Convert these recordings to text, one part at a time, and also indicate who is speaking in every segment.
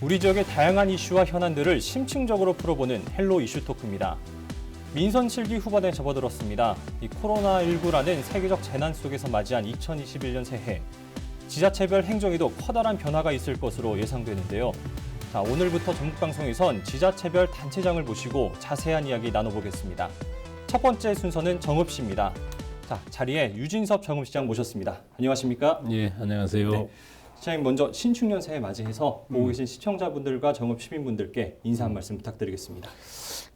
Speaker 1: 우리 지역의 다양한 이슈와 현안들을 심층적으로 풀어보는 헬로 이슈 토크입니다. 민선 7기 후반에 접어들었습니다. 이 코로나19라는 세계적 재난 속에서 맞이한 2021년 새해. 지자체별 행정에도 커다란 변화가 있을 것으로 예상되는데요. 자, 오늘부터 전국 방송에선 지자체별 단체장을 모시고 자세한 이야기 나눠보겠습니다. 첫 번째 순서는 정읍시입니다. 자, 자리에 유진섭 정읍시장 모셨습니다. 안녕하십니까?
Speaker 2: 예, 안녕하세요.
Speaker 1: 네. 시장님 먼저 신축년 새해 맞이해서 보고 계신 시청자분들과 정읍 시민분들께 인사 한 말씀 부탁드리겠습니다.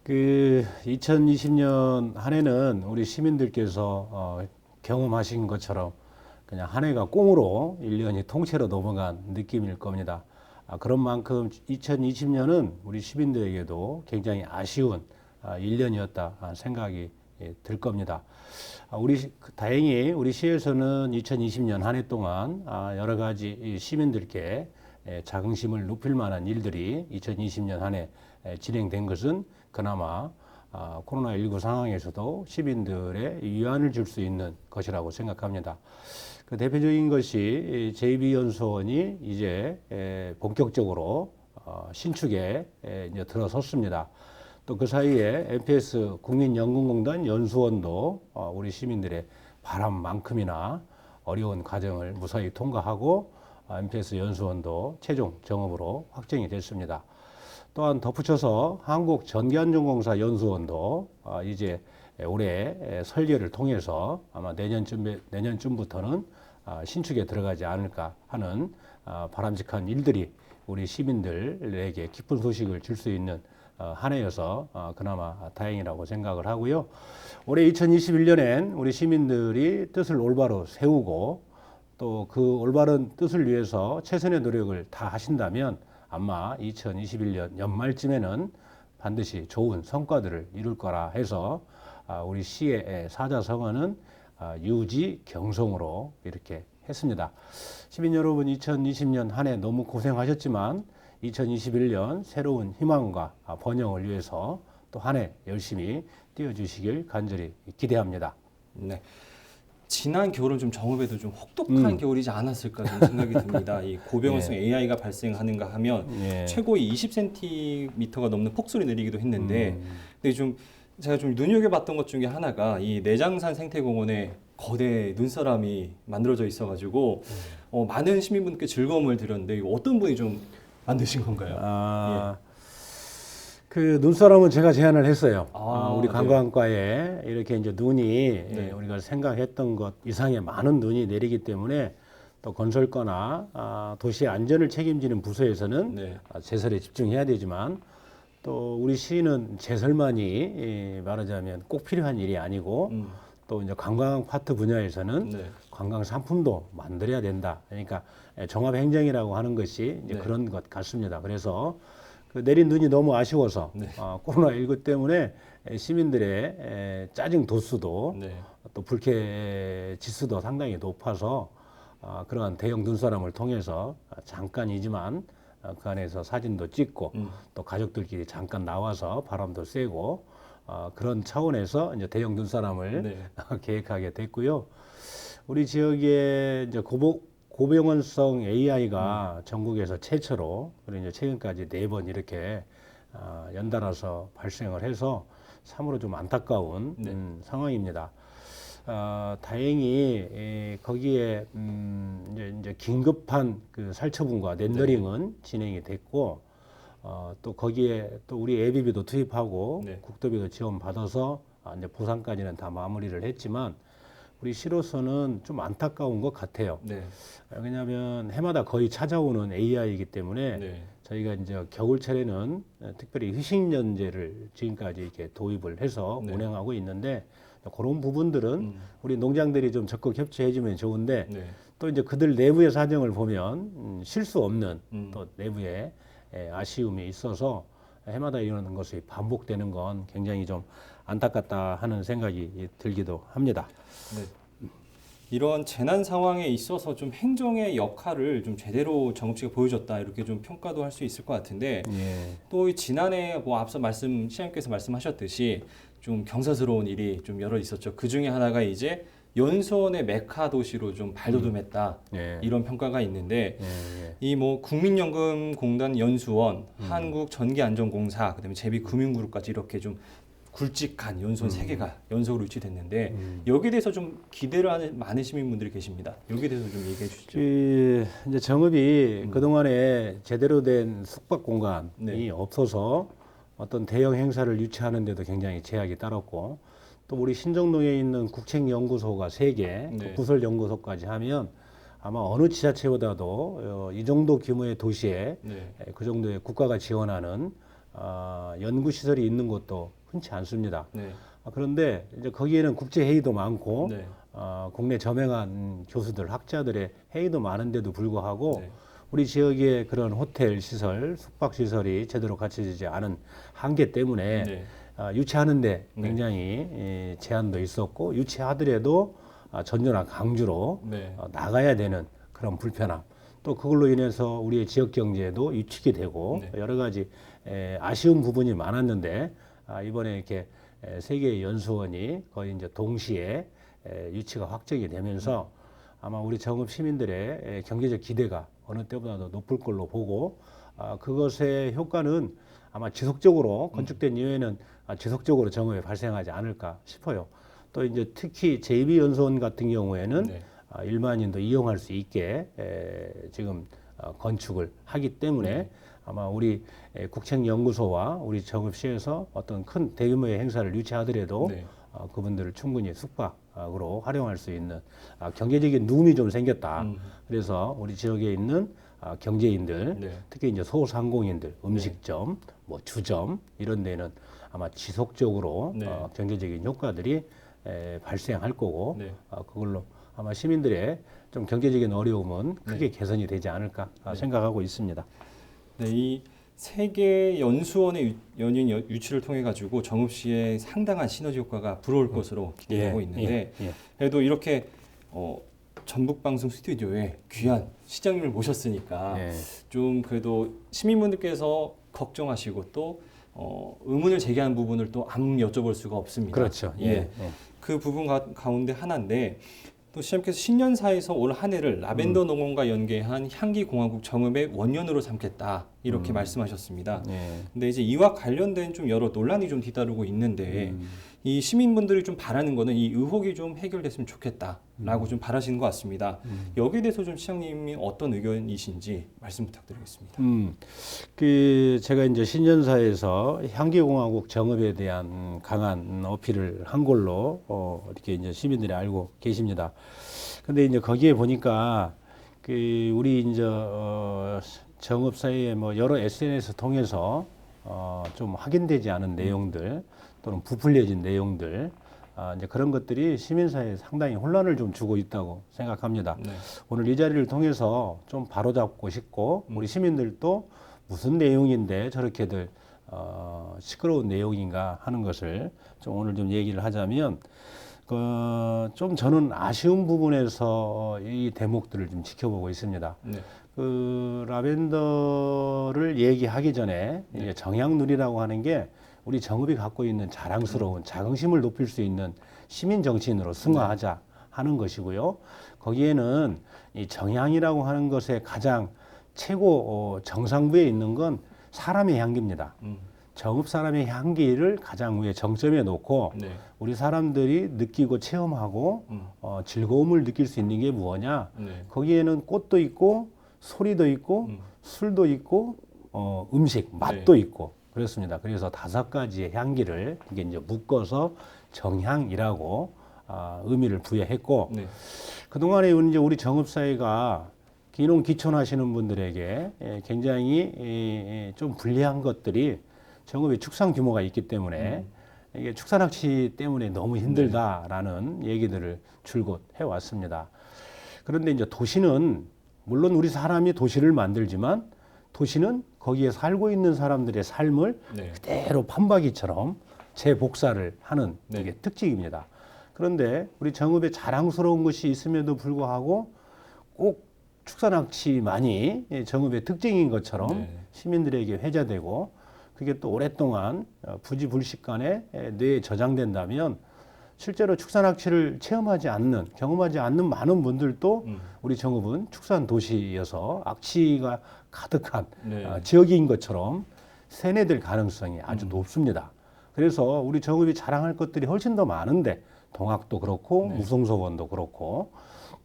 Speaker 2: 그 2020년 한 해는 우리 시민들께서 어, 경험하신 것처럼 그냥 한 해가 꽁으로 1년이 통째로 넘어간 느낌일 겁니다. 아, 그런 만큼 2020년은 우리 시민들에게도 굉장히 아쉬운 아, 1년이었다 생각이 예, 들 겁니다. 아, 우리 시- 그 다행히 우리 시에서는 2020년 한 해 동안 아, 여러 가지 이 시민들께 에, 자긍심을 높일 만한 일들이 2020년 한 해 진행된 것은 그나마 아, 코로나19 상황에서도 시민들의 위안을 줄 수 있는 것이라고 생각합니다. 그 대표적인 것이 JB연수원이 이제 에, 본격적으로 어, 신축에 들어섰습니다. 또 그 사이에 MPS 국민연금공단 연수원도 어, 우리 시민들의 바람만큼이나 어려운 과정을 무사히 통과하고 어, MPS 연수원도 최종 정업으로 확정이 됐습니다. 또한 덧붙여서 한국전기안전공사 연수원도 어, 이제 올해 에, 설계를 통해서 아마 내년쯤 내년쯤부터는 아, 신축에 들어가지 않을까 하는 아, 바람직한 일들이 우리 시민들에게 기쁜 소식을 줄 수 있는 어, 한 해여서 어, 그나마 다행이라고 생각을 하고요. 올해 2021년엔 우리 시민들이 뜻을 올바로 세우고 또 그 올바른 뜻을 위해서 최선의 노력을 다 하신다면 아마 2021년 연말쯤에는 반드시 좋은 성과들을 이룰 거라 해서 아, 우리 시의 사자성어는 아, 유지 경성으로 이렇게 했습니다. 시민 여러분 2020년 한 해 너무 고생하셨지만 2021년 새로운 희망과 아, 번영을 위해서 또 한 해 열심히 뛰어주시길 간절히 기대합니다.
Speaker 1: 네. 지난 겨울은 좀 정읍에도 좀 혹독한
Speaker 2: 음.
Speaker 1: 겨울이지 않았을까 좀 생각이 듭니다. 이 고병원성 AI가 발생하는가 하면
Speaker 2: 예.
Speaker 1: 최고 20cm가 넘는 폭설이 내리기도 했는데
Speaker 2: 음.
Speaker 1: 근데 좀 제가 좀 눈여겨봤던 것 중에 하나가 이 내장산 생태공원에 거대 눈사람이 만들어져 있어가지고 어, 많은 시민분께 즐거움을 드렸는데 어떤 분이 좀 만드신 건가요?
Speaker 2: 아, 그 눈사람은 제가 제안을 했어요.
Speaker 1: 아,
Speaker 2: 아, 우리
Speaker 1: 네.
Speaker 2: 관광과에 이렇게 이제 눈이
Speaker 1: 네.
Speaker 2: 예, 우리가 생각했던 것 이상의 많은 눈이 내리기 때문에 또 건설거나 아, 도시의 안전을 책임지는 부서에서는
Speaker 1: 네.
Speaker 2: 아, 제설에 집중해야 되지만 또 우리 시는 제설만이 예, 말하자면 꼭 필요한 일이 아니고
Speaker 1: 음,
Speaker 2: 또 이제 관광 파트 분야에서는
Speaker 1: 네.
Speaker 2: 관광 상품도 만들어야 된다. 그러니까 종합 행정이라고 하는 것이 이제
Speaker 1: 네.
Speaker 2: 그런 것 같습니다. 그래서 그 내린 눈이 너무 아쉬워서
Speaker 1: 네.
Speaker 2: 어, 코로나 19 때문에 잠들의 에, 짜증 도수도
Speaker 1: 네.
Speaker 2: 또 불쾌 지수도 상당히 높아서 아, 그러한 대형 눈사람을 통해서 잠깐이지만 어, 그 안에서 사진도 찍고
Speaker 1: 음.
Speaker 2: 또 가족들끼리 잠깐 나와서 바람도 쐬고 어, 그런 차원에서 이제 대형 눈사람을
Speaker 1: 네.
Speaker 2: 계획하게 됐고요. 우리 지역에 이제 고보, 고병원성 AI가 전국에서 최초로 그리고 이제 최근까지 네 번 이렇게 아, 연달아서 발생을 해서 참으로 좀 안타까운
Speaker 1: 네.
Speaker 2: 음, 상황입니다. 아, 다행히 에, 거기에 음, 이제, 이제 긴급한 그 살처분과 렌더링은 진행이 됐고 어, 또 거기에 또 우리 예비비도 투입하고
Speaker 1: 네.
Speaker 2: 국토비도 지원 받아서 아, 이제 보상까지는 다 마무리를 했지만 우리 시로서는 좀 안타까운 것 같아요.
Speaker 1: 네.
Speaker 2: 아, 왜냐하면 해마다 거의 찾아오는 AI이기 때문에
Speaker 1: 네.
Speaker 2: 저희가 이제 겨울철에는 어, 특별히 휴식연제를 지금까지 이렇게 도입을 해서
Speaker 1: 네.
Speaker 2: 운행하고 있는데 그런 부분들은
Speaker 1: 음.
Speaker 2: 우리 농장들이 좀 적극 협조해주면 좋은데
Speaker 1: 네.
Speaker 2: 또 이제 그들 내부의 사정을 보면 음, 실수 없는
Speaker 1: 음.
Speaker 2: 또 내부에 에, 아쉬움이 있어서 해마다 이러는 것이 반복되는 건 굉장히 좀 안타깝다 하는 생각이 들기도 합니다.
Speaker 1: 네. 이런 재난 상황에 있어서 좀 행정의 역할을 좀 제대로 정읍시가 보여줬다 이렇게 좀 평가도 할 수 있을 것 같은데
Speaker 2: 예.
Speaker 1: 또이 지난해 뭐 앞서 말씀 시장님께서 말씀하셨듯이 좀 경사스러운 일이 좀 여러 있었죠. 그 중에 하나가 이제 연수원의 메카 도시로 좀 발돋움했다
Speaker 2: 예.
Speaker 1: 이런 평가가 있는데
Speaker 2: 예, 예.
Speaker 1: 이뭐 국민연금공단 연수원,
Speaker 2: 음.
Speaker 1: 한국전기안전공사, 그다음에 제비금융그룹까지 이렇게 좀 굵직한 연수원 세 개가 연속으로 유치됐는데
Speaker 2: 음.
Speaker 1: 여기에 대해서 좀 기대를 하는 많은 시민분들이 계십니다. 여기에 대해서 좀 얘기해 주시죠.
Speaker 2: 그 이제 정읍이 그동안에 제대로 된 숙박 공간이
Speaker 1: 음. 네.
Speaker 2: 없어서 어떤 대형 행사를 유치하는 데도 굉장히 제약이 따랐고 또 우리 신정동에 있는 국책연구소가 세 개,
Speaker 1: 네.
Speaker 2: 구설연구소까지 하면 아마 어느 지자체보다도 어, 이 정도 규모의 도시에
Speaker 1: 네.
Speaker 2: 에, 그 정도의 국가가 지원하는 어, 연구 시설이 있는 곳도 흔치 않습니다.
Speaker 1: 네.
Speaker 2: 아, 그런데 이제 거기에는 국제 회의도 많고
Speaker 1: 네.
Speaker 2: 어, 국내 저명한 교수들, 학자들의 회의도 많은데도 불구하고
Speaker 1: 네.
Speaker 2: 우리 지역의 그런 호텔 시설, 숙박 시설이 제대로 갖춰지지 않은 한계 때문에
Speaker 1: 네.
Speaker 2: 아, 유치하는데
Speaker 1: 네.
Speaker 2: 굉장히 이, 제한도 있었고 유치하더라도 아, 전전한 강주로
Speaker 1: 네.
Speaker 2: 어, 나가야 되는 그런 불편함. 또 그걸로 인해서 우리의 지역 경제도 위축이 되고
Speaker 1: 네.
Speaker 2: 여러 가지 에, 아쉬운 부분이 많았는데 아, 이번에 이렇게 에, 세계의 연수원이 거의 이제 동시에 에, 유치가 확정이 되면서 아마 우리 정읍 시민들의 에, 경제적 기대가 어느 때보다도 높을 걸로 보고 아, 그것의 효과는 아마 지속적으로 건축된 이후에는 아, 지속적으로 정읍에 발생하지 않을까 싶어요. 또 이제 특히 JB 연수원 같은 경우에는
Speaker 1: 네.
Speaker 2: 아, 일반인도 이용할 수 있게 에, 지금 어, 건축을 하기 때문에
Speaker 1: 네.
Speaker 2: 아마 우리 에, 국책연구소와 우리 정읍시에서 어떤 큰 대규모의 행사를 유치하더라도
Speaker 1: 네.
Speaker 2: 어, 그분들을 충분히 숙박으로 활용할 수 있는 아, 경제적인 룸이 좀 생겼다.
Speaker 1: 음.
Speaker 2: 그래서 우리 지역에 있는 아, 경제인들,
Speaker 1: 네.
Speaker 2: 특히 이제 소상공인들, 음식점, 뭐 주점 이런 데는 아마 지속적으로
Speaker 1: 네.
Speaker 2: 어, 경제적인 효과들이 에, 발생할 거고
Speaker 1: 네.
Speaker 2: 어, 그걸로 아마 시민들의 좀 경제적인 어려움은 크게
Speaker 1: 네.
Speaker 2: 개선이 되지 않을까 아, 생각하고 있습니다.
Speaker 1: 네, 이 세계 연수원의 유- 연인 여- 유치를 통해 가지고 정읍시에 상당한 시너지 효과가 불어올 것으로 기대하고 있는데
Speaker 2: 예, 예.
Speaker 1: 그래도 이렇게 어, 전북 방송 스튜디오에 귀한 시장님을 모셨으니까
Speaker 2: 예.
Speaker 1: 좀 그래도 시민분들께서 걱정하시고 또 어, 의문을 제기하는 부분을 또안 여쭤볼 수가 없습니다.
Speaker 2: 그렇죠.
Speaker 1: 예.
Speaker 2: 예. 예.
Speaker 1: 그 부분 가, 가운데 하나인데 또 시장님께서 신년사에서 올 한 해를 라벤더 농원과 연계한 향기 공화국 정음의 원년으로 삼겠다 이렇게 말씀하셨습니다.
Speaker 2: 예.
Speaker 1: 근데 이제 이와 관련된 좀 여러 논란이 좀 뒤따르고 있는데
Speaker 2: 음.
Speaker 1: 이 시민분들이 좀 바라는 거는 이 의혹이 좀 해결됐으면
Speaker 2: 음.
Speaker 1: 좋겠다라고 좀 바라시는 것 같습니다. 여기에 대해서 좀 시장님이 어떤 의견이신지 말씀 부탁드리겠습니다.
Speaker 2: 음, 그 제가 이제 신년사에서 향기공화국 정읍에 대한 강한 어필을 한 걸로 어, 이렇게 이제 시민들이 알고 계십니다. 근데 이제 거기에 보니까 그 우리 이제 어, 정읍 사이에 뭐 여러 SNS 통해서 어, 좀 확인되지 않은 내용들 또는 부풀려진 내용들 아, 이제 그런 것들이 시민사회에 상당히 혼란을 좀 주고 있다고 생각합니다.
Speaker 1: 네.
Speaker 2: 오늘 이 자리를 통해서 좀 바로잡고 싶고 우리 시민들도 무슨 내용인데 저렇게들 어, 시끄러운 내용인가 하는 것을 좀 오늘 좀 얘기를 하자면 그, 좀 저는 아쉬운 부분에서 이 대목들을 좀 지켜보고 있습니다.
Speaker 1: 네.
Speaker 2: 그 라벤더를 얘기하기 전에 이제 정향누리라고 하는 게 우리 정읍이 갖고 있는 자랑스러운 자긍심을 높일 수 있는 시민 정치인으로 승화하자 하는 것이고요. 거기에는 이 정향이라고 하는 것의 가장 최고 어, 정상부에 있는 건 사람의 향기입니다.
Speaker 1: 음.
Speaker 2: 정읍 사람의 향기를 가장 위에 정점에 놓고
Speaker 1: 네.
Speaker 2: 우리 사람들이 느끼고 체험하고
Speaker 1: 음.
Speaker 2: 어, 즐거움을 느낄 수 있는 게 무엇냐?
Speaker 1: 네.
Speaker 2: 거기에는 꽃도 있고 소리도 있고
Speaker 1: 음.
Speaker 2: 술도 있고 어, 음식 맛도 있고 그렇습니다. 그래서 다섯 가지의 향기를 이게 이제 묶어서 정향이라고 아, 의미를 부여했고
Speaker 1: 네.
Speaker 2: 그동안에 이제 우리 정읍사회가 기농 기촌하시는 분들에게 예, 굉장히 예, 예, 좀 불리한 것들이 정읍의 축산 규모가 있기 때문에 이게 축산학시 때문에 너무 힘들다라는 얘기들을 줄곧 해왔습니다. 그런데 이제 도시는 물론 우리 사람이 도시를 만들지만 도시는 거기에 살고 있는 사람들의 삶을
Speaker 1: 네.
Speaker 2: 그대로 판박이처럼 재복사를 하는
Speaker 1: 네.
Speaker 2: 이게 특징입니다. 그런데 우리 정읍에 자랑스러운 것이 있음에도 불구하고 꼭 축산학치만이 이 정읍의 특징인 것처럼
Speaker 1: 네.
Speaker 2: 시민들에게 회자되고 그게 또 오랫동안 어, 부지불식간에 에, 뇌에 저장된다면 실제로 축산학취를 체험하지 않는 경험하지 않는 많은 분들도
Speaker 1: 음.
Speaker 2: 우리 정읍은 축산 도시여서 악취가 가득한
Speaker 1: 네.
Speaker 2: 어, 지역인 것처럼 세뇌될 가능성이 아주
Speaker 1: 음.
Speaker 2: 높습니다. 그래서 우리 정읍이 자랑할 것들이 훨씬 더 많은데 동학도 그렇고
Speaker 1: 네.
Speaker 2: 무송소원도 그렇고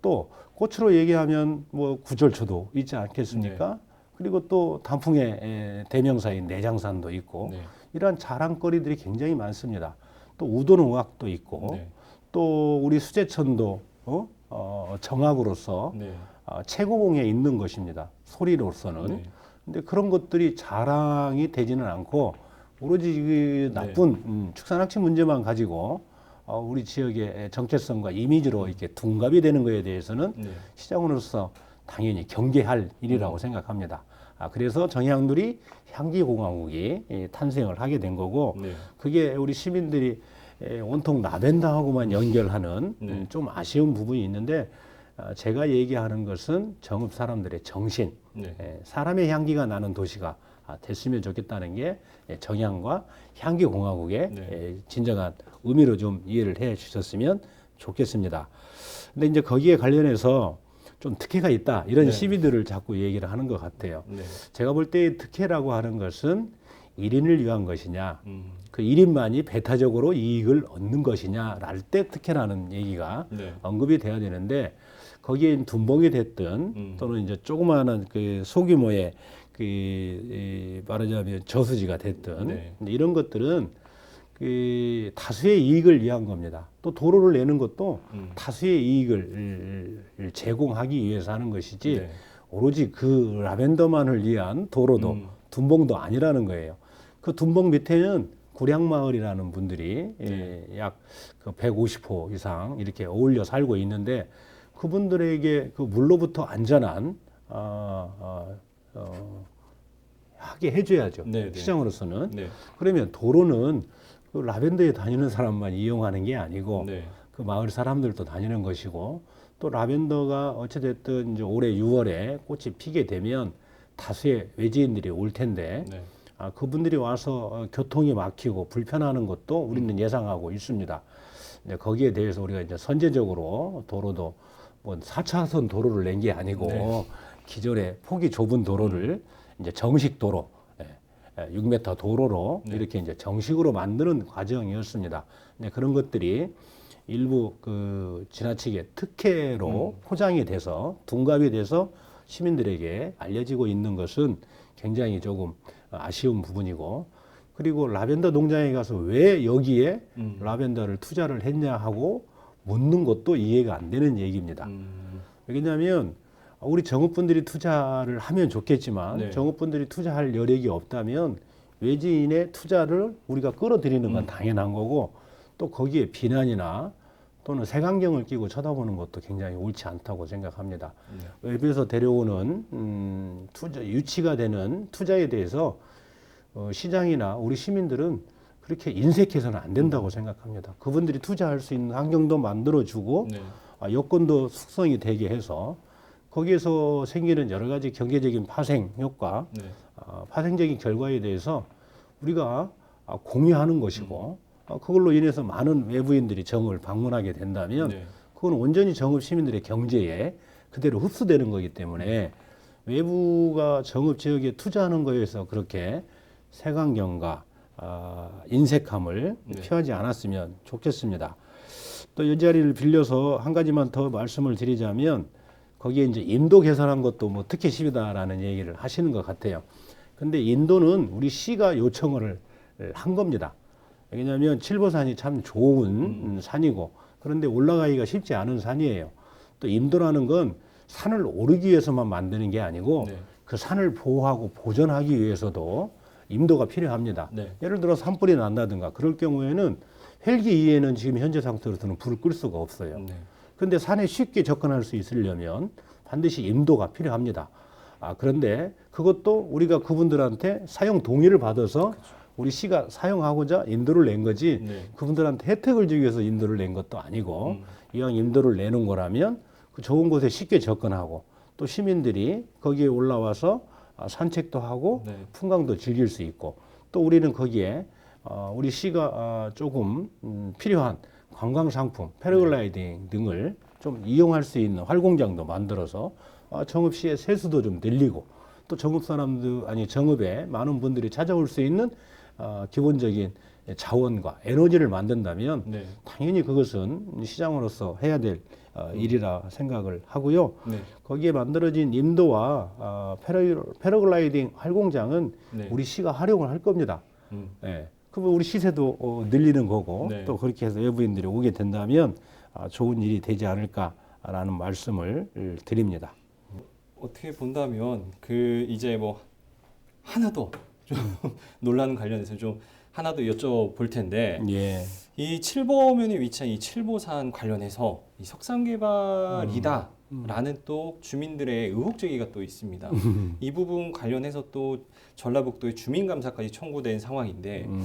Speaker 2: 또 꽃으로 얘기하면 뭐 구절초도 있지 않겠습니까?
Speaker 1: 네.
Speaker 2: 그리고 또 단풍의 에, 대명사인 내장산도 있고
Speaker 1: 네.
Speaker 2: 이러한 자랑거리들이 굉장히 많습니다. 또 우도농악도 있고
Speaker 1: 네.
Speaker 2: 또 우리 수제천도 어? 어, 정악으로서
Speaker 1: 네.
Speaker 2: 어, 최고봉에 있는 것입니다. 소리로서는.
Speaker 1: 네.
Speaker 2: 근데 그런 것들이 자랑이 되지는 않고 오로지 그 나쁜 음, 축산학취 문제만 가지고 어, 우리 지역의 정체성과 이미지로 이렇게 둔갑이 되는 것에 대해서는
Speaker 1: 네.
Speaker 2: 시장으로서 당연히 경계할 일이라고 생각합니다. 아, 그래서 정향들이 향기공화국이 이, 탄생을 하게 된 거고
Speaker 1: 네.
Speaker 2: 그게 우리 시민들이 에, 온통 라벤더하고만 연결하는
Speaker 1: 네.
Speaker 2: 음, 좀 아쉬운 부분이 있는데 아, 제가 얘기하는 것은 정읍 사람들의 정신,
Speaker 1: 네.
Speaker 2: 에, 사람의 향기가 나는 도시가 아, 됐으면 좋겠다는 게 에, 정향과 향기 공화국의
Speaker 1: 네.
Speaker 2: 에, 진정한 의미로 좀 이해를 해 주셨으면 좋겠습니다. 근데 이제 거기에 관련해서 좀 특혜가 있다 이런
Speaker 1: 네.
Speaker 2: 시비들을 자꾸 얘기를 하는 것 같아요.
Speaker 1: 네.
Speaker 2: 제가 볼 때 특혜라고 하는 것은 일인을 위한 것이냐,
Speaker 1: 음.
Speaker 2: 그 1인만이 배타적으로 이익을 얻는 것이냐 랄 때 특혜라는 얘기가
Speaker 1: 네.
Speaker 2: 언급이 돼야 되는데 거기에 둔봉이 됐든
Speaker 1: 음.
Speaker 2: 또는 이제 조그마한 그 소규모의 그 이, 말하자면 저수지가 됐든
Speaker 1: 네.
Speaker 2: 이런 것들은 그 다수의 이익을 위한 겁니다. 또 도로를 내는 것도
Speaker 1: 음.
Speaker 2: 다수의 이익을 제공하기 위해서 하는 것이지
Speaker 1: 네.
Speaker 2: 오로지 그 라벤더만을 위한 도로도
Speaker 1: 음.
Speaker 2: 둔봉도 아니라는 거예요. 그 둔봉 밑에는 구량마을이라는 분들이
Speaker 1: 네.
Speaker 2: 예, 약그 150호 이상 이렇게 어울려 살고 있는데 그분들에게 그 물로부터 안전한 어, 어, 어, 하게 해줘야죠.
Speaker 1: 네, 네.
Speaker 2: 시장으로서는
Speaker 1: 네.
Speaker 2: 그러면 도로는 그 라벤더에 다니는 사람만 이용하는 게 아니고
Speaker 1: 네.
Speaker 2: 그 마을 사람들도 다니는 것이고 또 라벤더가 어찌됐든 이제 올해 6월에 꽃이 피게 되면 다수의 외지인들이 올 텐데
Speaker 1: 네.
Speaker 2: 아, 그분들이 와서 어, 교통이 막히고 불편하는 것도 우리는 예상하고 있습니다. 이제 거기에 대해서 우리가 이제 선제적으로 도로도 뭐 4차선 도로를 낸 게 아니고
Speaker 1: 네.
Speaker 2: 기존에 폭이 좁은 도로를 이제 정식 도로 예, 예, 6m 도로로
Speaker 1: 네.
Speaker 2: 이렇게 이제 정식으로 만드는 과정이었습니다. 이제 그런 것들이 일부 그 지나치게 특혜로 포장이 돼서 둔갑이 돼서 시민들에게 알려지고 있는 것은 굉장히 조금 아쉬운 부분이고 그리고 라벤더 농장에 가서 왜 여기에
Speaker 1: 음.
Speaker 2: 라벤더를 투자를 했냐 하고 묻는 것도 이해가 안 되는 얘기입니다.
Speaker 1: 음.
Speaker 2: 왜냐하면 우리 정읍분들이 투자를 하면 좋겠지만
Speaker 1: 네.
Speaker 2: 정읍분들이 투자할 여력이 없다면 외지인의 투자를 우리가 끌어들이는 건
Speaker 1: 음.
Speaker 2: 당연한 거고 또 거기에 비난이나 또는 색안경을 끼고 쳐다보는 것도 굉장히 옳지 않다고 생각합니다.
Speaker 1: 네.
Speaker 2: 외부에서 데려오는 음, 투자 유치가 되는 투자에 대해서 어, 시장이나 우리 시민들은 그렇게 인색해서는 안 된다고 생각합니다. 그분들이 투자할 수 있는 환경도 만들어주고
Speaker 1: 네.
Speaker 2: 아, 여건도 숙성이 되게 해서 거기에서 생기는 여러 가지 경제적인 파생 효과,
Speaker 1: 네.
Speaker 2: 아, 파생적인 결과에 대해서 우리가 아, 공유하는 것이고 아, 그걸로 인해서 많은 외부인들이 정읍을 방문하게 된다면
Speaker 1: 네.
Speaker 2: 그건 온전히 정읍 시민들의 경제에 그대로 흡수되는 거기 때문에 외부가 정읍 지역에 투자하는 거에서 그렇게 색안경과 아, 인색함을
Speaker 1: 네.
Speaker 2: 표하지 않았으면 좋겠습니다. 또 이 자리를 빌려서 한 가지만 더 말씀을 드리자면 거기에 이제 인도 개선한 것도 뭐 특혜 시비다라는 얘기를 하시는 것 같아요. 근데 인도는 우리 시가 요청을 한 겁니다. 왜냐하면 칠보산이 참 좋은 음, 산이고 그런데 올라가기가 쉽지 않은 산이에요. 또 인도라는 건 산을 오르기 위해서만 만드는 게 아니고
Speaker 1: 네.
Speaker 2: 그 산을 보호하고 보존하기 위해서도 인도가 필요합니다.
Speaker 1: 네.
Speaker 2: 예를 들어 산불이 난다든가 그럴 경우에는 헬기 이외에는 지금 현재 상태로서는 불을 끌 수가 없어요.
Speaker 1: 네.
Speaker 2: 근데 산에 쉽게 접근할 수 있으려면 반드시 인도가 필요합니다. 아, 그런데 그것도 우리가 그분들한테 사용 동의를 받아서 우리 시가 사용하고자 인도를 낸 거지
Speaker 1: 네.
Speaker 2: 그분들한테 혜택을 주기 위해서 인도를 낸 것도 아니고
Speaker 1: 음.
Speaker 2: 이왕 인도를 내는 거라면 그 좋은 곳에 쉽게 접근하고 또 시민들이 거기에 올라와서 아, 산책도 하고
Speaker 1: 네.
Speaker 2: 풍광도 즐길 수 있고 또 우리는 거기에 어, 우리 시가 아, 조금 음, 필요한 관광 상품, 패러글라이딩 등을 좀 이용할 수 있는 활공장도 만들어서 어, 정읍시의 세수도 좀 늘리고 또 정읍 사람들 아니 정읍에 많은 분들이 찾아올 수 있는 어, 기본적인 자원과 에너지를 만든다면
Speaker 1: 네.
Speaker 2: 당연히 그것은 시장으로서 해야 될 어, 일이라 생각을 하고요.
Speaker 1: 네.
Speaker 2: 거기에 만들어진 인도와 어, 패러, 패러글라이딩 활공장은
Speaker 1: 네.
Speaker 2: 우리 시가 활용을 할 겁니다.
Speaker 1: 음.
Speaker 2: 예. 그러면 우리 시세도 어, 늘리는 거고
Speaker 1: 네.
Speaker 2: 또 그렇게 해서 외부인들이 오게 된다면 아, 좋은 일이 되지 않을까라는 말씀을 드립니다.
Speaker 1: 어떻게 본다면 그 이제 뭐 하나 더 좀 논란 관련해서 좀 하나 더 여쭤볼 텐데
Speaker 2: 예.
Speaker 1: 이 칠보면에 위치한 이 칠보산 관련해서 이 석산 개발이다 라는 또 주민들의 의혹 제기가 또 있습니다. 이 부분 관련해서 또 전라북도에 주민 감사까지 청구된 상황인데
Speaker 2: 음,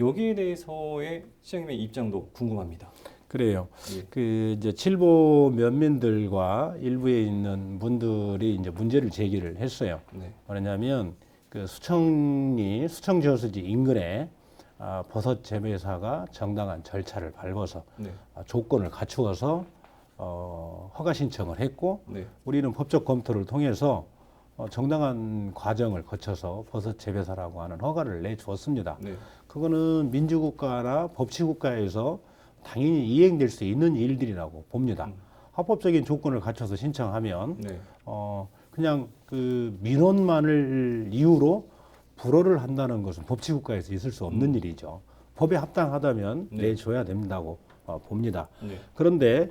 Speaker 1: 여기에 대해서의 시장님의 입장도 궁금합니다.
Speaker 2: 그래요.
Speaker 1: 예.
Speaker 2: 그 이제 칠보 면민들과 일부에 있는 분들이 이제 문제를 제기를 했어요.
Speaker 1: 네.
Speaker 2: 뭐냐면 그 수청리 수청저수지 인근에 아, 버섯 재배사가 정당한 절차를 밟아서
Speaker 1: 네.
Speaker 2: 아, 조건을 갖추어서 어, 허가 신청을 했고
Speaker 1: 네.
Speaker 2: 우리는 법적 검토를 통해서 어, 정당한 과정을 거쳐서 버섯 재배사라고 하는 허가를 내주었습니다.
Speaker 1: 네.
Speaker 2: 그거는 민주국가나 법치국가에서 당연히 이행될 수 있는 일들이라고 봅니다.
Speaker 1: 음.
Speaker 2: 합법적인 조건을 갖춰서 신청하면
Speaker 1: 네.
Speaker 2: 어 그냥 그 민원만을 이유로 불허를 한다는 것은 법치 국가에서 있을 수 없는 일이죠. 법에 합당하다면
Speaker 1: 음. 네.
Speaker 2: 내줘야 된다고 어, 봅니다.
Speaker 1: 네.
Speaker 2: 그런데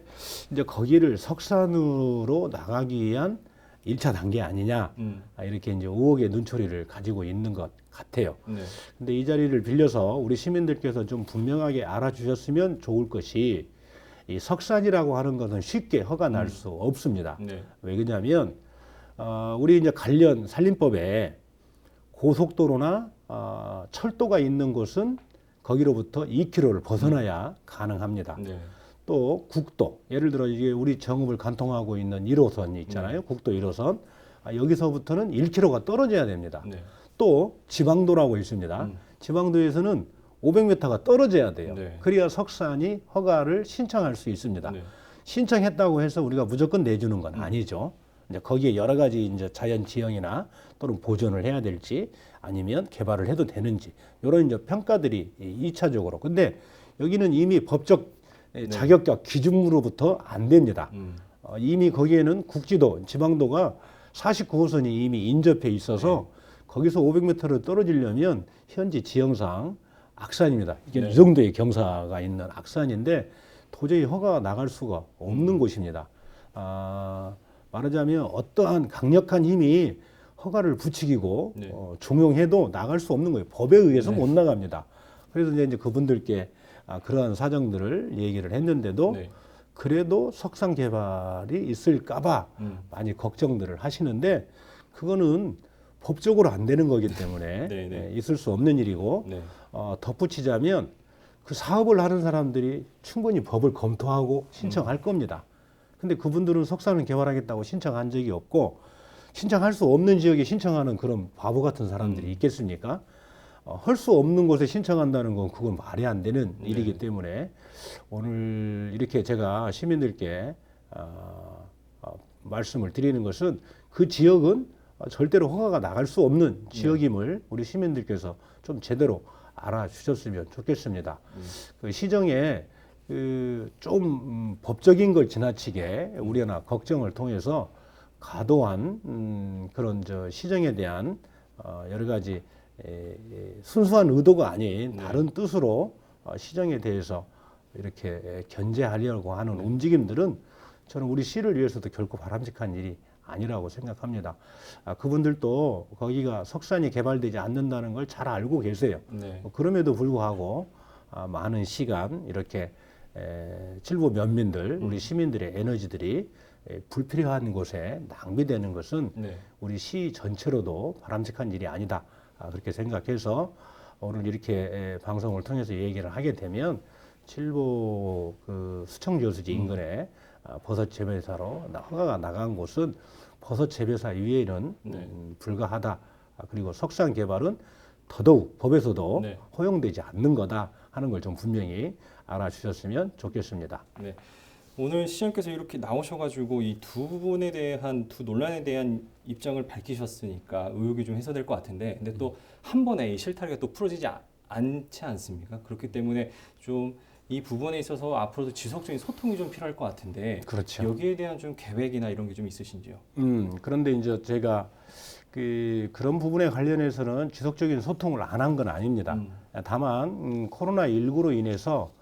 Speaker 2: 이제 거기를 석산으로 나가기 위한 일 차 단계 아니냐
Speaker 1: 음.
Speaker 2: 아, 이렇게 이제 의혹의 눈초리를 가지고 있는 것 같아요.
Speaker 1: 네.
Speaker 2: 근데 이 자리를 빌려서 우리 시민들께서 좀 분명하게 알아주셨으면 좋을 것이 이 석산이라고 하는 것은 쉽게 허가 날수 없습니다.
Speaker 1: 네.
Speaker 2: 왜 그러냐면 어, 우리 이제 관련 산림법에 고속도로나 어, 철도가 있는 곳은 거기로부터 2km를 벗어나야 가능합니다.
Speaker 1: 네.
Speaker 2: 또 국도 예를 들어 이게 우리 정읍을 간통하고 있는 1호선이 있잖아요. 국도 1호선 아, 여기서부터는 1km가 떨어져야 됩니다.
Speaker 1: 네.
Speaker 2: 또 지방도라고 있습니다.
Speaker 1: 음.
Speaker 2: 지방도에서는 500m가 떨어져야 돼요.
Speaker 1: 네.
Speaker 2: 그래야 석산이 허가를 신청할 수 있습니다.
Speaker 1: 네.
Speaker 2: 신청했다고 해서 우리가 무조건 내주는 건 아니죠. 이제 거기에 여러 가지 이제 자연 지형이나 또는 보존을 해야 될지 아니면 개발을 해도 되는지 이런 이제 평가들이 이차적으로 근데 여기는 이미 법적 에, 자격과 기준으로부터 안 됩니다.
Speaker 1: 음.
Speaker 2: 어, 이미 거기에는 국지도, 지방도가 49호선이 이미 인접해 있어서 거기서 500m를 떨어지려면 현지 지형상 악산입니다. 이게
Speaker 1: 네.
Speaker 2: 이 정도의 경사가 있는 악산인데 도저히 허가가 나갈 수가 없는 곳입니다. 아, 말하자면 어떠한 강력한 힘이 허가를 부추기고
Speaker 1: 네.
Speaker 2: 어, 종용해도 나갈 수 없는 거예요. 법에 의해서 못 나갑니다. 그래서 이제 그분들께 아, 그러한 사정들을 얘기를 했는데도
Speaker 1: 네.
Speaker 2: 그래도 석상 개발이 있을까봐
Speaker 1: 음.
Speaker 2: 많이 걱정들을 하시는데 그거는 법적으로 안 되는 거기 때문에
Speaker 1: 네, 네.
Speaker 2: 예, 있을 수 없는 일이고
Speaker 1: 네.
Speaker 2: 어, 덧붙이자면 그 사업을 하는 사람들이 충분히 법을 검토하고 신청할
Speaker 1: 음.
Speaker 2: 겁니다. 근데 그분들은 석산을 개발하겠다고 신청한 적이 없고 신청할 수 없는 지역에 신청하는 그런 바보 같은 사람들이
Speaker 1: 음.
Speaker 2: 있겠습니까? 어, 할 수 없는 곳에 신청한다는 건 그건 말이 안 되는
Speaker 1: 네.
Speaker 2: 일이기 때문에 오늘 이렇게 제가 시민들께 어, 어, 말씀을 드리는 것은 그 지역은 어, 절대로 허가가 나갈 수 없는 지역임을 우리 시민들께서 좀 제대로 알아주셨으면 좋겠습니다. 그 시정에 그좀 음, 법적인 걸 지나치게 우려나 걱정을 통해서 과도한 음, 그런 저 시정에 대한 어, 여러 가지 에, 에, 순수한 의도가 아닌 다른 뜻으로 어, 시정에 대해서 이렇게 에, 견제하려고 하는 움직임들은 저는 우리 시를 위해서도 결코 바람직한 일이 아니라고 생각합니다. 아, 그분들도 거기가 석산이 개발되지 않는다는 걸 잘 알고 계세요.
Speaker 1: 네.
Speaker 2: 뭐 그럼에도 불구하고 아, 많은 시간 이렇게 에, 칠부 면민들 우리 시민들의 에너지들이 에, 불필요한 곳에 낭비되는 것은
Speaker 1: 네.
Speaker 2: 우리 시 전체로도 바람직한 일이 아니다 아, 그렇게 생각해서 오늘 이렇게 에, 방송을 통해서 얘기를 하게 되면 칠보 그 수청 교수지 인근에 아, 버섯 재배사로 나- 허가가 나간 곳은 버섯 재배사 위에는
Speaker 1: 네.
Speaker 2: 음, 불가하다. 아, 그리고 석산 개발은 더더욱 법에서도
Speaker 1: 네.
Speaker 2: 허용되지 않는 거다 하는 걸 좀 분명히 알아주셨으면 좋겠습니다.
Speaker 1: 네. 오늘 시장께서 이렇게 나오셔가지고 이 두 부분에 대한 두 논란에 대한 입장을 밝히셨으니까 의혹이 좀 해소될 것 같은데, 근데 또 한 번에 이 실타래가 또 풀어지지 아- 않지 않습니까? 그렇기 때문에 좀 이 부분에 있어서 앞으로도 지속적인 소통이 좀 필요할 것 같은데
Speaker 2: 그렇죠.
Speaker 1: 여기에 대한 좀 계획이나 이런 게 좀 있으신지요?
Speaker 2: 음, 그런데 이제 제가 그 그런 부분에 관련해서는 지속적인 소통을 안 한 건 아닙니다.
Speaker 1: 음.
Speaker 2: 다만 음, 코로나 19로 인해서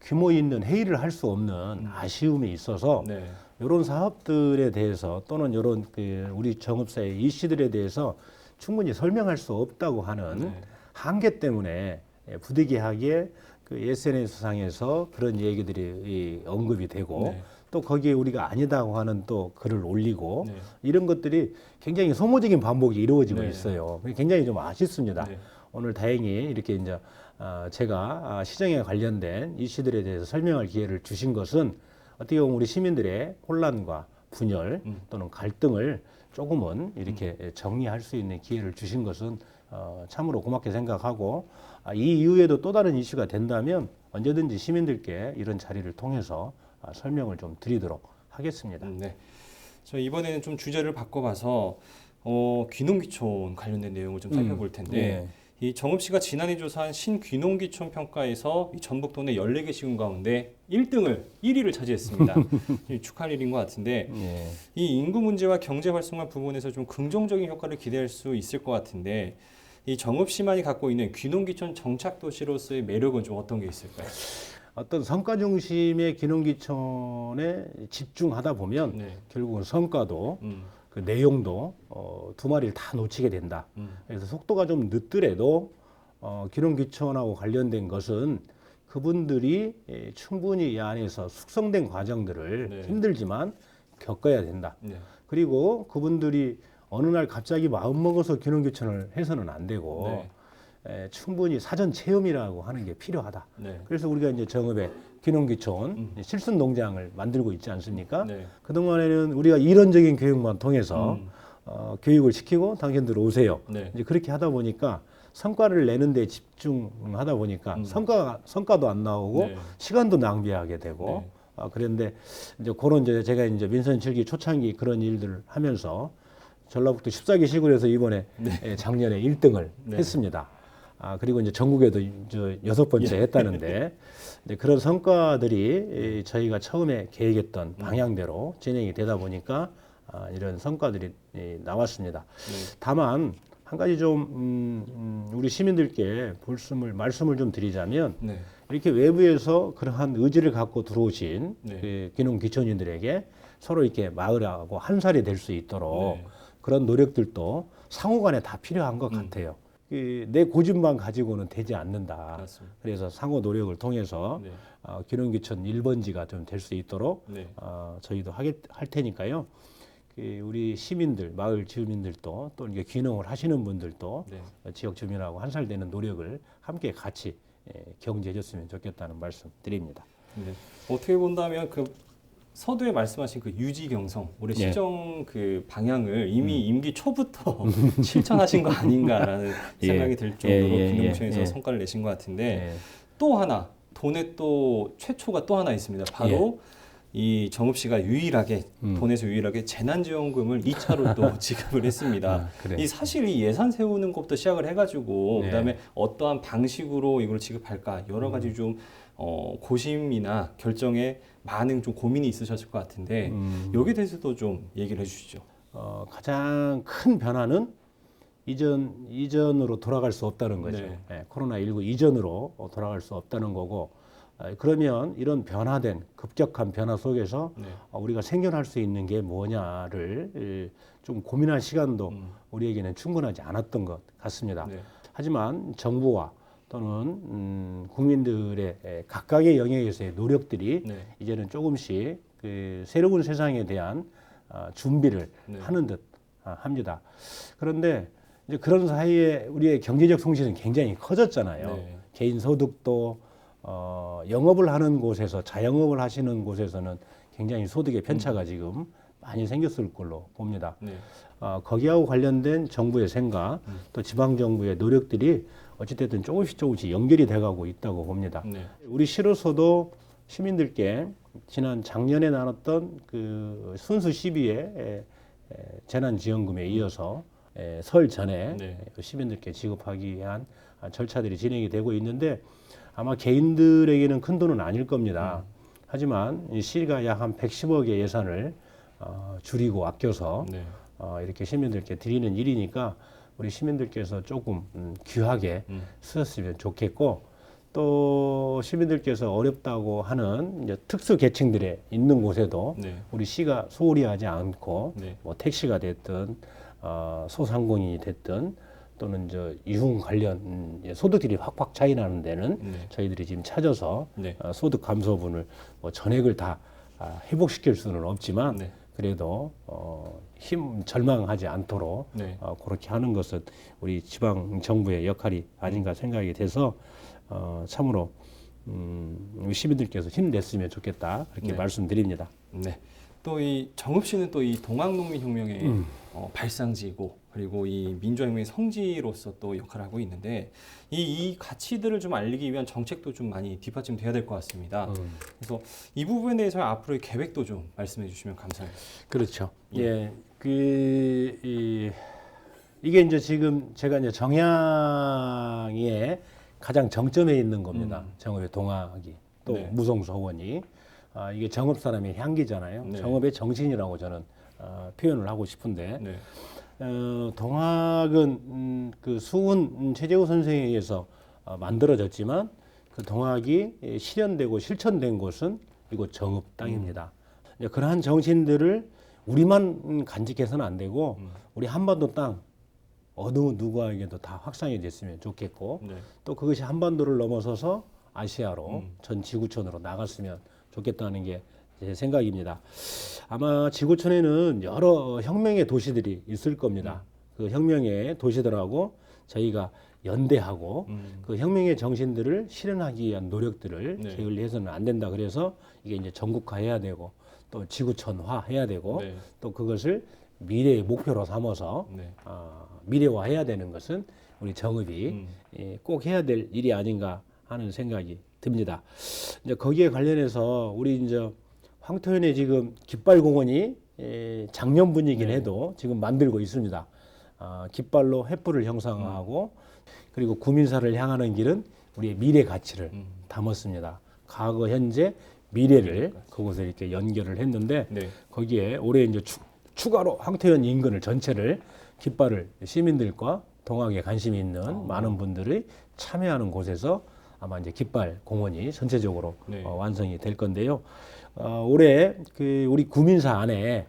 Speaker 2: 규모 있는 회의를 할 수 없는 아쉬움이 있어서
Speaker 1: 네.
Speaker 2: 이런 사업들에 대해서 또는 이런 그 우리 정읍사의 이슈들에 대해서 충분히 설명할 수 없다고 하는
Speaker 1: 네.
Speaker 2: 한계 때문에 예, 부득이하게 그 SNS 상에서 그런 얘기들이 이 언급이 되고
Speaker 1: 네.
Speaker 2: 또 거기에 우리가 아니다고 하는 또 글을 올리고
Speaker 1: 네.
Speaker 2: 이런 것들이 굉장히 소모적인 반복이 이루어지고
Speaker 1: 네.
Speaker 2: 있어요. 굉장히 좀 아쉽습니다.
Speaker 1: 네.
Speaker 2: 오늘 다행히 이렇게 이제 아, 제가 아, 시정에 관련된 이슈들에 대해서 설명할 기회를 주신 것은 어떻게 보면 우리 시민들의 혼란과 분열
Speaker 1: 음.
Speaker 2: 또는 갈등을 조금은 이렇게 정리할 수 있는 기회를 주신 것은 어, 참으로 고맙게 생각하고 아, 이 이후에도 또 다른 이슈가 된다면 언제든지 시민들께 이런 자리를 통해서 아, 설명을 좀 드리도록 하겠습니다.
Speaker 1: 음, 네. 저 이번에는 좀 주제를 바꿔봐서 어, 귀농귀촌 관련된 내용을 좀 살펴볼 텐데
Speaker 2: 예.
Speaker 1: 이 정읍 씨가 지난해 조사한 신귀농귀촌 평가에서 이 전북 도 내 14개 시군 가운데 1등을 1위를 차지했습니다. 이 축하할 일인 것 같은데
Speaker 2: 예.
Speaker 1: 이 인구 문제와 경제 활성화 부분에서 좀 긍정적인 효과를 기대할 수 있을 것 같은데 이 정읍 씨만이 갖고 있는 귀농귀촌 정착 도시로서의 매력은 좀 어떤 게 있을까요?
Speaker 2: 어떤 성과 중심의 기농기촌에 집중하다 보면
Speaker 1: 네.
Speaker 2: 결국은 성과도
Speaker 1: 음,
Speaker 2: 그 내용도 어, 두 마리를 다 놓치게 된다.
Speaker 1: 음,
Speaker 2: 그래서 속도가 좀 늦더라도 어, 기농기촌하고 관련된 것은 그분들이 예, 충분히 이 안에서 숙성된 과정들을
Speaker 1: 네.
Speaker 2: 힘들지만 겪어야 된다.
Speaker 1: 네.
Speaker 2: 그리고 그분들이 어느 날 갑자기 마음 먹어서 기농기촌을 해서는 안 되고
Speaker 1: 네.
Speaker 2: 에, 충분히 사전 체험이라고 하는 게 필요하다.
Speaker 1: 네.
Speaker 2: 그래서 우리가 이제 정읍에
Speaker 1: 음.
Speaker 2: 실순 농장을 만들고 있지 않습니까?
Speaker 1: 네.
Speaker 2: 그동안에는 우리가 이론적인 교육만 통해서
Speaker 1: 음,
Speaker 2: 어, 교육을 시키고 당신들 오세요.
Speaker 1: 네.
Speaker 2: 이제 그렇게 하다 보니까 성과를 내는 데 집중하다 보니까
Speaker 1: 음.
Speaker 2: 성과 성과도 안 나오고
Speaker 1: 네.
Speaker 2: 시간도 낭비하게 되고
Speaker 1: 네.
Speaker 2: 아, 그런데 이제 그런 이제 제가 이제 민선 7기 초창기 그런 일들을 하면서 전라북도 14기 시군에서 이번에 예, 작년에 1등을
Speaker 1: 네.
Speaker 2: 했습니다. 아 그리고 이제 전국에도 저 여섯 번째 했다는데 이제 그런 성과들이 이 저희가 처음에 계획했던 방향대로 진행이 되다 보니까 아, 이런 성과들이 이, 나왔습니다.
Speaker 1: 네.
Speaker 2: 다만 한 가지 좀 음, 음, 우리 시민들께 말씀을 말씀을 좀 드리자면
Speaker 1: 네.
Speaker 2: 이렇게 외부에서 그러한 의지를 갖고 들어오신
Speaker 1: 네.
Speaker 2: 그 기농 기촌인들에게 서로 이렇게 마을하고 한 살이 될 수 있도록
Speaker 1: 네.
Speaker 2: 그런 노력들도 상호간에 다 필요한 것
Speaker 1: 음.
Speaker 2: 같아요. 그내 고집만 가지고는 되지 않는다.
Speaker 1: 그렇습니다.
Speaker 2: 그래서 상호 노력을 통해서
Speaker 1: 네.
Speaker 2: 어, 기농기촌 1번지가 좀 될 수 있도록
Speaker 1: 네.
Speaker 2: 어, 저희도 하겠, 할 테니까요. 그 우리 시민들, 마을 주민들도 또 이게 귀농을 하시는 분들도
Speaker 1: 네.
Speaker 2: 어, 지역 주민하고 한살 되는 노력을 함께 같이 예, 경제해줬으면 좋겠다는 말씀 드립니다.
Speaker 1: 네. 어떻게 본다면 그 서두에 말씀하신 그 유지 경성 올해
Speaker 2: 네. 음.
Speaker 1: 시정 그 방향을 이미 임기 초부터 실천하신 거 아닌가라는
Speaker 2: 예.
Speaker 1: 생각이 들 정도로
Speaker 2: 예, 예,
Speaker 1: 기농청에서
Speaker 2: 예.
Speaker 1: 성과를 내신 것 같은데
Speaker 2: 예.
Speaker 1: 또 하나 돈에 또 최초가 또 하나 있습니다. 바로 이 정읍 씨가 유일하게
Speaker 2: 음.
Speaker 1: 돈에서 유일하게 재난지원금을 2차로 또 지급을 했습니다.
Speaker 2: 아, 그래.
Speaker 1: 이 사실 이 예산 세우는 것부터 시작을 해가지고
Speaker 2: 네.
Speaker 1: 그다음에 어떠한 방식으로 이걸 지급할까 여러
Speaker 2: 음.
Speaker 1: 가지 좀 어, 고심이나 결정에 많은 좀 고민이 있으셨을 것 같은데
Speaker 2: 음.
Speaker 1: 여기에 대해서도 좀 얘기를 해주시죠.
Speaker 2: 어, 가장 큰 변화는 이전 이전으로 돌아갈 수 없다는 거죠.
Speaker 1: 네.
Speaker 2: 예, 코로나 19 이전으로 어, 돌아갈 수 없다는 거고. 아, 그러면 이런 변화된 급격한 변화 속에서
Speaker 1: 네.
Speaker 2: 어, 우리가 생존할 수 있는 게 뭐냐를 예, 좀 고민할 시간도
Speaker 1: 음.
Speaker 2: 우리에게는 충분하지 않았던 것 같습니다.
Speaker 1: 네.
Speaker 2: 하지만 정부와 또는 음, 국민들의 에, 각각의 영역에서의 노력들이
Speaker 1: 네.
Speaker 2: 이제는 조금씩 그 새로운 세상에 대한 아, 준비를
Speaker 1: 네.
Speaker 2: 하는 듯 아, 합니다. 그런데 이제 그런 사이에 우리의 경제적 손실은 굉장히 커졌잖아요.
Speaker 1: 네.
Speaker 2: 개인 소득도 어, 영업을 하는 곳에서 자영업을 하시는 곳에서는 굉장히 소득의 편차가 지금 많이 생겼을 걸로 봅니다.
Speaker 1: 네.
Speaker 2: 어, 거기하고 관련된 정부의 생각,
Speaker 1: 음.
Speaker 2: 또 지방 정부의 노력들이 어찌됐든 조금씩 조금씩 연결이 돼가고 있다고 봅니다.
Speaker 1: 네.
Speaker 2: 우리 시로서도 시민들께 지난 작년에 나눴던 그 순수 시비의 재난지원금에 이어서 에, 설 전에
Speaker 1: 네.
Speaker 2: 시민들께 지급하기 위한 절차들이 진행이 되고 있는데 아마 개인들에게는 큰 돈은 아닐 겁니다. 하지만 이 시가 약 한 110억의 예산을 어, 줄이고 아껴서
Speaker 1: 네.
Speaker 2: 어, 이렇게 시민들께 드리는 일이니까 우리 시민들께서 조금 음, 귀하게
Speaker 1: 음.
Speaker 2: 쓰셨으면 좋겠고 또 시민들께서 어렵다고 하는 이제 특수 계층들에 있는 곳에도
Speaker 1: 네.
Speaker 2: 우리 시가 소홀히 하지 않고
Speaker 1: 네.
Speaker 2: 뭐 택시가 됐든 어, 소상공인이 됐든 또는 저 유흥 관련 음, 예, 소득들이 확확 차이 나는 데는
Speaker 1: 네.
Speaker 2: 저희들이 지금 찾아서
Speaker 1: 네.
Speaker 2: 어, 소득 감소분을 뭐 전액을 다 아, 회복시킬 수는 없지만
Speaker 1: 네.
Speaker 2: 그래도 어, 힘 절망하지 않도록
Speaker 1: 네.
Speaker 2: 어, 그렇게 하는 것은 우리 지방 정부의 역할이 아닌가 생각이 돼서 어, 참으로 음, 시민들께서 힘냈으면 좋겠다 그렇게
Speaker 1: 네.
Speaker 2: 말씀드립니다.
Speaker 1: 네. 또 이 정읍시는 또 이 동학농민혁명의
Speaker 2: 음.
Speaker 1: 어, 발상지고 그리고 이 민주혁명의 성지로서 또 역할을 하고 있는데 이, 이 가치들을 좀 알리기 위한 정책도 좀 많이 뒷받침돼야 될 것 같습니다.
Speaker 2: 음.
Speaker 1: 그래서 이 부분에 대해서 앞으로의 계획도 좀 말씀해 주시면 감사하겠습니다.
Speaker 2: 그렇죠. 예, 그 이, 이게 이제 지금 제가 이제 정향의 가장 정점에 있는 겁니다.
Speaker 1: 음.
Speaker 2: 정읍의 동학이 또
Speaker 1: 네.
Speaker 2: 무송소원이 아, 이게 정읍 사람의 향기잖아요.
Speaker 1: 네.
Speaker 2: 정읍의 정신이라고 저는 어, 표현을 하고 싶은데
Speaker 1: 네.
Speaker 2: 어, 동학은 음, 그 수훈 음, 최재우 선생에 의해서 어, 만들어졌지만 그 동학이 예, 실현되고 실천된 곳은 이곳 정읍 땅입니다. 이제 그러한 정신들을 우리만 음, 간직해서는 안 되고
Speaker 1: 음.
Speaker 2: 우리 한반도 땅 어느 누구에게도 다 확산이 됐으면 좋겠고
Speaker 1: 네.
Speaker 2: 또 그것이 한반도를 넘어서서 아시아로
Speaker 1: 음.
Speaker 2: 전 지구촌으로 나갔으면 좋겠다는 게 제 생각입니다. 아마 지구촌에는 여러 혁명의 도시들이 있을 겁니다. 그 혁명의 도시들하고 저희가 연대하고
Speaker 1: 음.
Speaker 2: 그 혁명의 정신들을 실현하기 위한 노력들을
Speaker 1: 네.
Speaker 2: 게을리해서는 안 된다. 그래서 이게 이제 전국화해야 되고 또 지구촌화해야 되고
Speaker 1: 네.
Speaker 2: 또 그것을 미래의 목표로 삼아서
Speaker 1: 네.
Speaker 2: 어, 미래화해야 되는 것은 우리 정읍이
Speaker 1: 음.
Speaker 2: 예, 꼭 해야 될 일이 아닌가 하는 생각이 듭니다. 이제 거기에 관련해서 우리 이제 황토현의 지금 깃발공원이 예, 작년 분이긴
Speaker 1: 네.
Speaker 2: 해도 지금 만들고 있습니다. 아, 깃발로 횃불을 형상화하고 그리고 구민사를 향하는 길은 우리의 미래 가치를
Speaker 1: 음.
Speaker 2: 담았습니다. 과거, 현재, 미래를. 그곳에 이렇게 연결을 했는데
Speaker 1: 네.
Speaker 2: 거기에 올해 이제 추, 추가로 황태현 인근을 전체를 깃발을 시민들과 동학에 관심이 있는
Speaker 1: 아.
Speaker 2: 많은 분들이 참여하는 곳에서 아마 이제 깃발 공원이 전체적으로
Speaker 1: 네.
Speaker 2: 어, 완성이 될 건데요. 어, 올해 그 우리 구민사 안에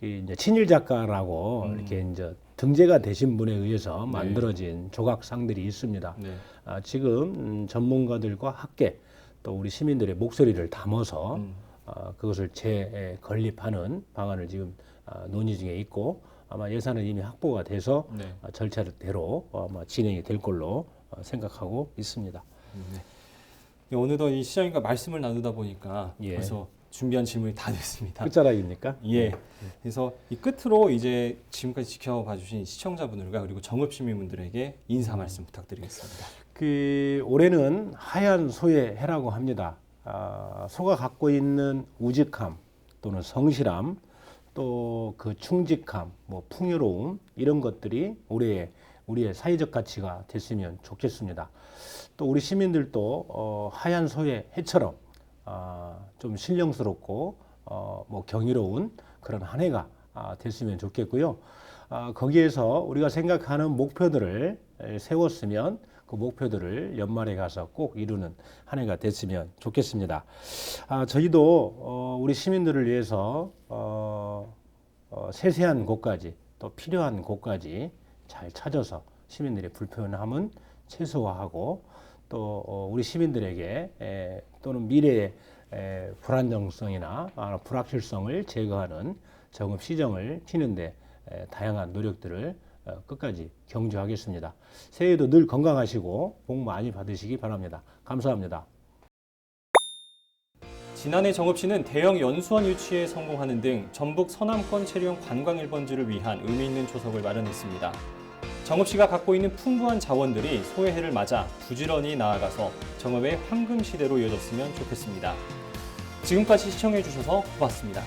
Speaker 2: 그 이제 친일 작가라고
Speaker 1: 음.
Speaker 2: 이렇게 이제 등재가 되신 분에 의해서
Speaker 1: 네.
Speaker 2: 만들어진 조각상들이 있습니다.
Speaker 1: 네.
Speaker 2: 아, 지금 음, 전문가들과 학계 또 우리 시민들의 목소리를 담아서
Speaker 1: 음.
Speaker 2: 아, 그것을 재건립하는 방안을 지금 아, 논의 중에 있고 아마 예산은 이미 확보가 돼서
Speaker 1: 네.
Speaker 2: 아, 절차대로 아마 진행이 될 걸로 어, 생각하고 있습니다.
Speaker 1: 네. 어느덧 이 시장님과 말씀을 나누다 보니까
Speaker 2: 예.
Speaker 1: 벌써 준비한 질문이 다 됐습니다.
Speaker 2: 끝자락입니까?
Speaker 1: 예. 그래서 이 끝으로 이제 지금까지 지켜봐 주신 시청자분들과 그리고 정읍 시민분들에게 인사 말씀 부탁드리겠습니다.
Speaker 2: 그 올해는 하얀 소의 해라고 합니다. 아, 소가 갖고 있는 우직함 또는 성실함 또 그 충직함, 뭐 풍요로움 이런 것들이 올해 우리의 사회적 가치가 됐으면 좋겠습니다. 또 우리 시민들도 어, 하얀 소의 해처럼 아, 좀 신령스럽고 어, 뭐 경이로운 그런 한 해가 아, 됐으면 좋겠고요. 아, 거기에서 우리가 생각하는 목표들을 에, 세웠으면 그 목표들을 연말에 가서 꼭 이루는 한 해가 됐으면 좋겠습니다. 아, 저희도 어, 우리 시민들을 위해서 어, 어, 세세한 곳까지 또 필요한 곳까지 잘 찾아서 시민들의 불편함은 최소화하고 또 어, 우리 시민들에게 에, 또는 미래의 에, 불안정성이나 아, 불확실성을 제거하는 정읍 시정을 피는데 에, 다양한 노력들을 어, 끝까지 경주하겠습니다. 새해에도 늘 건강하시고 복 많이 받으시기 바랍니다. 감사합니다.
Speaker 1: 지난해 정읍시는 대형 연수원 유치에 성공하는 등 전북 서남권 체류형 관광 1번지를 위한 의미 있는 초석을 마련했습니다. 정읍 시가 갖고 있는 풍부한 자원들이 소외해를 맞아 부지런히 나아가서 정읍의 황금 시대로 이어졌으면 좋겠습니다. 지금까지 시청해 주셔서 고맙습니다.